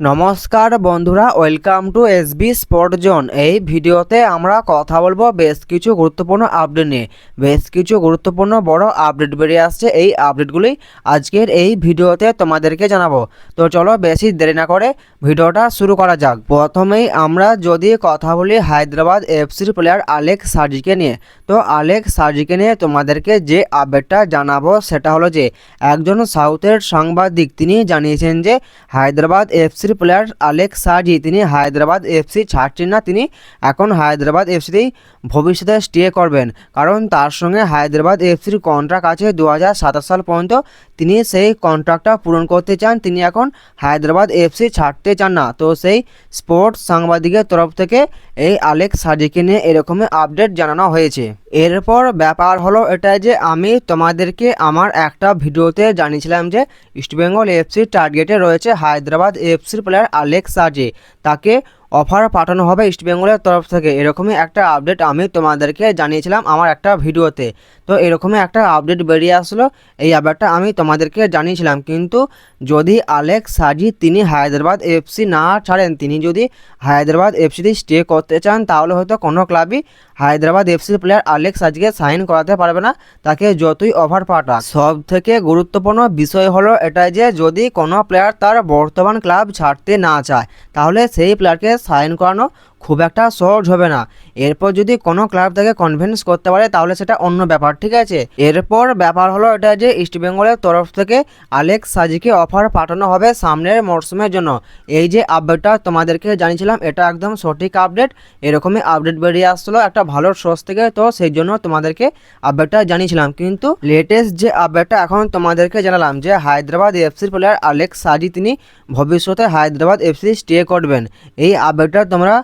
নমস্কার বন্ধুরা welcome to SB sport zone এই ভিডিওতে আমরা কথা বলব বেশ কিছু গুরুত্বপূর্ণ আপডেট নিয়ে। বেশ কিছু গুরুত্বপূর্ণ বড় আপডেট বেরিয়ে আসছে। এই আপডেটগুলি আজকের এই ভিডিওতে তোমাদেরকে জানাব। তো চলো বেশি দেরি না করে ভিডিওটা শুরু করা যাক। প্রথমেই আমরা যদি কথা বলি হায়দ্রাবাদ এফসির প্লেয়ার আলেক সার্জিকে নিয়ে। তো আলেক সার্জিকে নিয়ে তোমাদেরকে যে আপডেটটা জানাব সেটা হলো যে, একজন সাউথের সাংবাদিক তিনি জানিয়েছেন যে, হায়দ্রাবাদ এফসির প্লেয়ার আলেক সাজি তিনি হায়দ্রাবাদ এফসি ছাড়ছেন না। তিনি এখন হায়দ্রাবাদ এফসিতেই ভবিষ্যতে স্টে করবেন। কারণ তার সঙ্গে হায়দ্রাবাদ এফসির কন্ট্রাক্ট আছে দু হাজার সাতাশ সাল পর্যন্ত। তিনি সেই কন্ট্রাক্টটা পূরণ করতে চান। তিনি এখন হায়দ্রাবাদ এফসি ছাড়তে চান না। তো সেই স্পোর্টস সাংবাদিকের তরফ থেকে এই আলেক সার্জিকে নিয়ে এরকমই আপডেট জানানো হয়েছে। এরপর ব্যাপার হলো এটা যে আমি তোমাদেরকে আমার একটা ভিডিওতে জানিয়েছিলাম যে ইস্টবেঙ্গল এফসির টার্গেটে রয়েছে হায়দ্রাবাদ এফসির প্লেয়ার আলেক্স সার্জি তাকে অফার পাঠানো হবে ইস্টবেঙ্গলের তরফ থেকে। এরকমই একটা আপডেট আমি তোমাদেরকে জানিয়েছিলাম আমার একটা ভিডিওতে। তো এরকমই একটা আপডেট বেরিয়ে আসলো, এই আপডেটটা আমি তোমাদেরকে জানিয়েছিলাম। কিন্তু যদি আলেক্স সাজি তিনি হায়দ্রাবাদ এফসি না ছাড়েন, তিনি যদি হায়দ্রাবাদ এফসিতে স্টে করতে চান, তাহলে হয়তো কোনো ক্লাবই হায়দ্রাবাদ এফসির প্লেয়ার আলেক্স সাজিকে সাইন করাতে পারবে না, তাকে যতই অফার পাঠাক। সব থেকে গুরুত্বপূর্ণ বিষয় হলো এটা যে, যদি কোনো প্লেয়ার তার বর্তমান ক্লাব ছাড়তে না চায়, তাহলে সেই প্লেয়ারকে সাইন করানো খুব একটা সহজ হবে না। এরপর যদি কোনো ক্লাব তাকে কনভিন্স করতে পারে, তাহলে সেটা অন্য ব্যাপার, ঠিক আছে? এরপর ব্যাপার হলো এটা যে ইস্টবেঙ্গলের তরফ থেকে আলেক্স সাজিকে অফার পাঠানো হবে সামনের মরশুমের জন্য। এই যে আপডেটটা তোমাদেরকে জানিয়েছিলাম, এটা একদম সঠিক আপডেট এরকমই আপডেট বেরিয়ে আসছিল, একটা ভালো সোর্স থেকে, তো সেই জন্য তোমাদেরকে আপডেটটা জানিয়েছিলাম। কিন্তু লেটেস্ট যে আপডেটটা এখন তোমাদেরকে জানালাম, যে হায়দ্রাবাদ এফসির প্লেয়ার আলেক্স সাজি তিনি ভবিষ্যতে হায়দ্রাবাদ এফসি স্টে করবেন। এই আপডেটটা তোমরা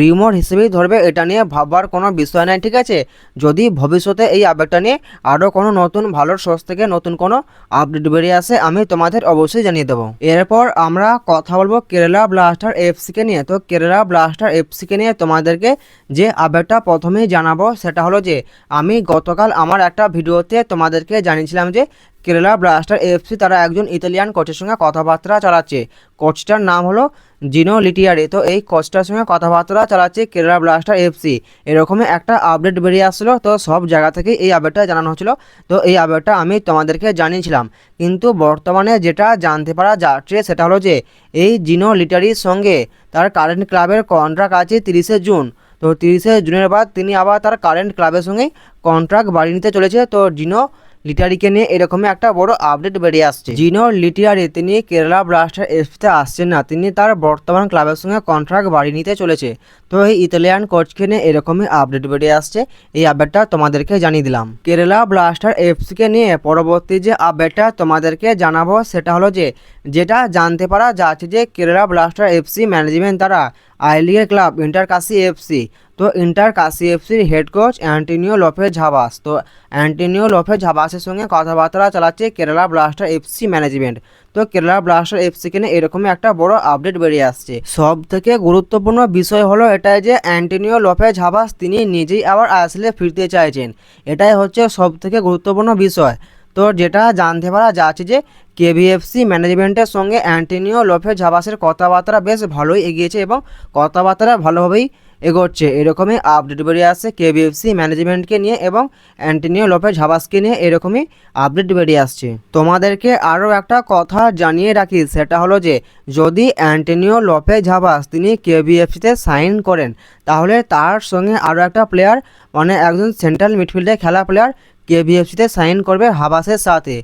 রিমোট হিসেবেই ধরবে, এটা নিয়ে ভাববার কোনো বিষয় নাই, ঠিক আছে? যদি ভবিষ্যতে এই আপডেটটা নিয়ে আরও কোনো নতুন ভালো সোর্স থেকে নতুন কোনো আপডেট বেরিয়ে আসে, আমি তোমাদের অবশ্যই জানিয়ে দেবো। এরপর আমরা কথা বলব কেরালা ব্লাস্টার এফসিকে নিয়ে। তো কেরালা ব্লাস্টার এফসিকে নিয়ে তোমাদেরকে যে আপডেটটা প্রথমেই জানাব, সেটা হলো যে, আমি গতকাল আমার একটা ভিডিওতে তোমাদেরকে জানিয়েছিলাম যে কেরালা ব্লাস্টার এফসি তারা একজন ইতালিয়ান কোচের সঙ্গে কথাবার্তা চালাচ্ছে। কোচটার নাম হলো জিনো লিটিয়ারে। তো এই কোচটার সঙ্গে কথাবার্তা চালাচ্ছে কেরালা ব্লাস্টার এফসি এরকমই একটা আপডেট বেরিয়ে আসছিল তো সব জায়গা থেকে এই আপডেটটা জানানো হচ্ছিল। তো এই আপডেটটা আমি তোমাদেরকে জানিয়েছিলাম। কিন্তু বর্তমানে যেটা জানতে পারা যাচ্ছে সেটা হলো যে, এই জিনো লিটারির সঙ্গে তার কারেন্ট ক্লাবের কন্ট্রাক্ট আছে তিরিশে জুন। তো তিরিশে জুনের বাদ তিনি আবার তার কারেন্ট ক্লাবের সঙ্গে কন্ট্রাক্ট বাড়িয়ে নিতে চলেছে। তো জিনো লিটারিকে নিয়ে এরকমই একটা বড় আপডেট বেরিয়ে আসছে। জিনো লিটারি তিনি কেরালা ব্লাস্টার এফসিতে আসছেন না, তিনি তার বর্তমান ক্লাবের সঙ্গে কন্ট্রাক্ট বাড়ি নিতে চলেছে। তো এই ইতালিয়ান কোচকে নিয়ে এরকমই আপডেট বেরিয়ে আসছে, এই আপডেটটা তোমাদেরকে জানিয়ে দিলাম। কেরালা ব্লাস্টার এফসিকে নিয়ে পরবর্তী যে আপডেটটা তোমাদেরকে জানাব, সেটা হলো যে যেটা জানতে পারা যাচ্ছে যে কেরালা ব্লাস্টার এফসি ম্যানেজমেন্ট তারা আই লিগের ক্লাব ইন্টার কাশি এফসি তো ইন্টার কাশি এফসির head coach Antonio Lopez Habas তো অ্যান্টিনিও লোফেজ ঝাবাসের সঙ্গে কথাবার্তা চালাচ্ছে কেরালা ব্লাস্টার এফসি ম্যানেজমেন্ট। তো কেরালা ব্লাস্টার এফসি কিনে এরকমই একটা বড় আপডেট বেরিয়ে আসছে। সব থেকে গুরুত্বপূর্ণ বিষয় হলো এটাই যে অ্যান্টিনিও লোফেজ ঝাবাস তিনি নিজেই আবার আসলে ফিরতে চাইছেন। এটাই হচ্ছে সব থেকে গুরুত্বপূর্ণ বিষয়। তো যেটা জানতে পারা যাচ্ছে যে কেভিএফসি ম্যানেজমেন্টের সঙ্গে অ্যান্টনিও লোফে ঝাবাসের কথাবার্তা বেশ ভালোই এগিয়েছে এবং কথাবার্তা ভালোভাবেই এগোচ্ছে। এরকমই আপডেট বেরিয়ে আসছে কেভিএফসি ম্যানেজমেন্টকে নিয়ে এবং অ্যান্টনিও লোপে ঝাবাসকে নিয়ে এরকমই আপডেট বেরিয়ে আসছে। তোমাদেরকে আরও একটা কথা জানিয়ে রাখি, সেটা হলো যে যদি অ্যান্টনিও লোপে ঝাবাস তিনি কেভিএফসিতে সাইন করেন, তাহলে তার সঙ্গে আরও একটা প্লেয়ার মানে একজন সেন্ট্রাল মিডফিল্ডে খেলা প্লেয়ার কেভিএফসিতে সাইন করবে হাবাসের সাথে।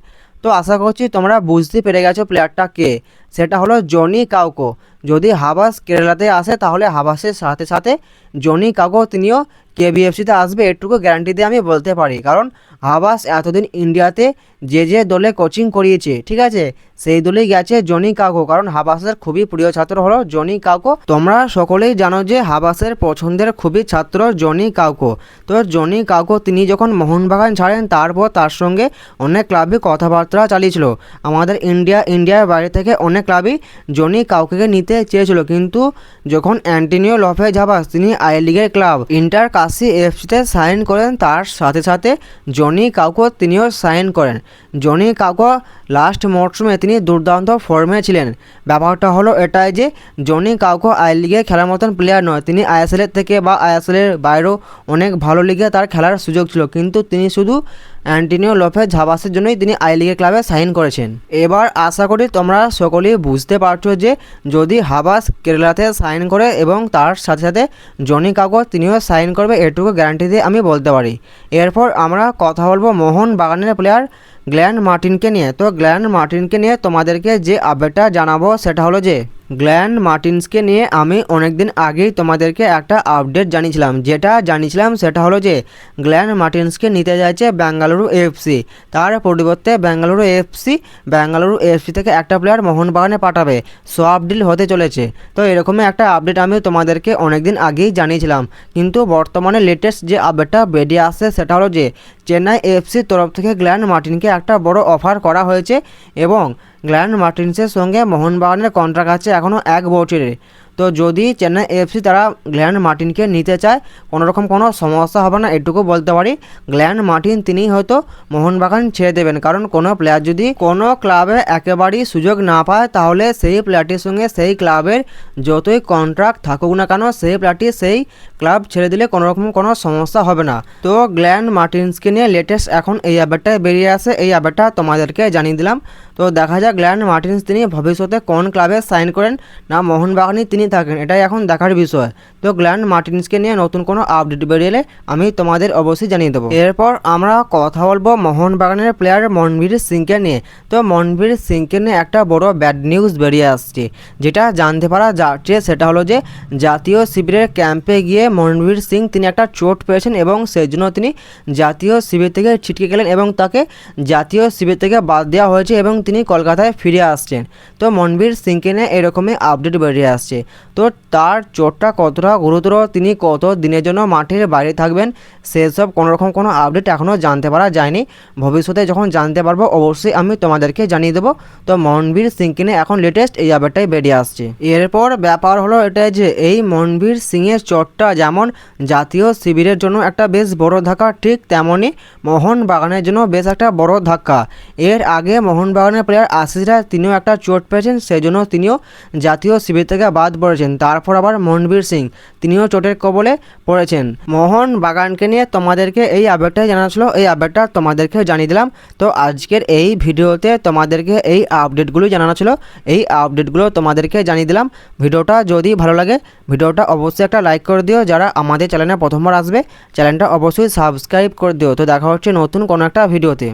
তো আশা করছি তোমরা বুঝতে পেরে গেছো প্লেয়ারটা কে। সেটা হলো জনি কাউকো। যদি হাবাস কেরালাতে আসে, তাহলে হাবাসের সাথে সাথে জনি কাউকো তিনিও কেবিএফসিতে আসবে, এটুকু গ্যারান্টি দিয়ে আমি বলতে পারি। কারণ হাবাস এতদিন ইন্ডিয়াতে যে যে দলে কোচিং করিয়েছে, ঠিক আছে? সেই দলেই গেছে জনি কাকো। কারণ হাবাসের খুবই প্রিয় ছাত্র হলো জনি কাকো। তোমরা সকলেই জানো যে হাবাসের পছন্দের খুবই ছাত্র জনি কাকো। তো জনি কাউকো তিনি যখন মোহনবাগান ছাড়েন, তারপর তার সঙ্গে অনেক ক্লাবই কথাবার্তা চালিয়েছিল। আমাদের ইন্ডিয়া, ইন্ডিয়ার বাইরে থেকে অনেক ক্লাবই জনি কাউকে নিতে চেয়েছিল। কিন্তু যখন অ্যান্টিনিও লফে হাবাস, তিনি আই লিগের ক্লাব ইন্টার কাশি এফসিতে সাইন করেন, তার সাথে সাথে জনি জনি কাউকো তিনিও সাইন করেন। জনি কাউকো লাস্ট মরশুমে তিনি দুর্দান্ত ফর্মে ছিলেন। ব্যাপারটা হলো এটাই যে, জনি কাউকো আই লিগে খেলার মতন প্লেয়ার নয়। তিনি আইএসএলের থেকে বা আইএসএলের বাইরেও অনেক ভালো লিগে তার খেলার সুযোগ ছিল। কিন্তু তিনি শুধু অ্যান্টিনিও লোফেজ ঝাবাসের জন্যই তিনি আই লিগে ক্লাবে সাইন করেছেন। এবার আশা করি তোমরা সকলেই বুঝতে পারছ যে যদি হাবাস কেরালাতে সাইন করে এবং তার সাথে সাথে জনি কাগজ তিনিও সাইন করবে, এটুকু গ্যারান্টি দিয়ে আমি বলতে পারি। এরপর আমরা কথা বলব মোহন বাগানের প্লেয়ার গ্ল্যান মার্টিনকে নিয়ে। তো গ্ল্যান মার্টিনকে নিয়ে তোমাদেরকে যে আপডেটটা জানাব সেটা হলো যে গ্ল্যান মার্টিন্সকে নিয়ে আমি অনেকদিন আগেই তোমাদেরকে একটা আপডেট জানিয়েছিলাম। যেটা জানিয়েছিলাম সেটা হলো যে গ্ল্যান্ড মার্টিন্সকে নিতে যাচ্ছে বেঙ্গালুরু এফসি তার পরিবর্তে বেঙ্গালুরু এফসি বেঙ্গালুরু এফসি থেকে একটা প্লেয়ার মোহনবাগানে পাঠাবে। সোয়াপ হতে চলেছে। তো এরকমই একটা আপডেট আমি তোমাদেরকে অনেকদিন আগেই জানিয়েছিলাম। কিন্তু বর্তমানে লেটেস্ট যে আপডেটটা বেরিয়ে আসছে সেটা হলো যে, চেন্নাই এফসির তরফ থেকে গ্ল্যান মার্টিনকে একটা বড় অফার করা হয়েছে এবং গ্ল্যান মার্টিন্সের সঙ্গে মোহনবাগানের কন্ট্রাক্ট আছে এখনও এক বছরের। তো যদি চেন্নাই এফসি তারা গ্ল্যান মার্টিনকে নিতে চায় কোনো রকম কোনো সমস্যা হবে না, এটুকু বলতে পারি। গ্ল্যান মার্টিন তিনি হয়তো মোহনবাগান ছেড়ে দেবেন, কারণ কোনো প্লেয়ার যদি কোনো ক্লাবে একেবারেই সুযোগ না পায়, তাহলে সেই প্লেয়ারটির সঙ্গে সেই ক্লাবের যতই কন্ট্রাক্ট থাকুক না কেন, সেই প্লেয়ারটি সেই ক্লাব ছেড়ে দিলে কোনো রকম কোনো সমস্যা হবে না। তো গ্ল্যান মার্টিন্সকে নিয়ে লেটেস্ট এখন এই আপডেটটা বেরিয়ে আসে, এই আপডেটটা তোমাদেরকে জানিয়ে দিলাম। তো দেখা যাক, গ্ল্যান মার্টিন্স তিনি ভবিষ্যতে কোন ক্লাবে সাইন করেন, না মোহনবাগানই তিনি থাকেন, এটাই এখন দেখার বিষয়। তো গ্ল্যান্ড মার্টিন্সকে নিয়ে নতুন কোনো আপডেট বেরিয়েলে আমি তোমাদের অবশ্যই জানিয়ে দেবো। এরপর আমরা কথা বলব মোহনবাগানের প্লেয়ার মনবীর সিংকে নিয়ে। তো মনবীর সিংকে নিয়ে একটা বড় ব্যাড নিউজ বেরিয়ে আসছে। যেটা জানতে পারা যাচ্ছে সেটা হলো যে, জাতীয় শিবিরের ক্যাম্পে গিয়ে মনবীর সিং তিনি একটা চোট পেয়েছেন এবং সেই জন্য তিনি জাতীয় শিবির থেকে ছিটকে গেলেন এবং তাকে জাতীয় শিবির থেকে বাদ দেওয়া হয়েছে এবং তিনি কলকাতায় ফিরে আসছেন। তো মনবীর সিংকে নিয়ে এরকমই আপডেট বেরিয়ে আসছে। তো তার চোটটা কতটা গুরুতর, তিনি কত দিনের জন্য মাঠের বাইরে থাকবেন, সেসব কোনোরকম কোনো আপডেট এখনও জানতে পারা যায়নি। ভবিষ্যতে যখন জানতে পারব, অবশ্যই আমি তোমাদেরকে জানিয়ে দেবো। তো মনবীর সিংকে নিয়ে এখন লেটেস্ট এই আপডেটটাই বেরিয়ে আসছে। এরপর ব্যাপার হলো এটাই যে, এই মনবীর সিংয়ের চোটটা যেমন জাতীয় শিবিরের জন্য একটা বেশ বড় ধাক্কা, ঠিক তেমনই মোহন বাগানের জন্য বেশ একটা বড় ধাক্কা। এর আগে মোহনবাগানের প্লেয়ার আশিসরা তিনিও একটা চোট পেয়েছেন সেই জন্য তিনিও জাতীয় শিবির থেকে বাদ পড়েছেন। তারপর আবার মনবীর সিং, তিনিও চোটের কবলে পড়েছেন। মোহন বাগানকে নিয়ে তোমাদেরকে এই আপডেটটাই জানা ছিল। এই আপডেটটা তোমাদেরকে জানিয়ে দিলাম। তো আজকের এই ভিডিওতে তোমাদেরকে এই আপডেটগুলোই জানানো ছিল। এই আপডেটগুলো তোমাদেরকে জানিয়ে দিলাম। ভিডিওটা যদি ভালো লাগে, ভিডিওটা অবশ্যই একটা লাইক করে দিও। যারা আমাদের চ্যানেলে প্রথমবার আসবে চ্যানেলটা অবশ্যই সাবস্ক্রাইব করে দিও। তো দেখা হচ্ছে নতুন কোনো একটা ভিডিওতে।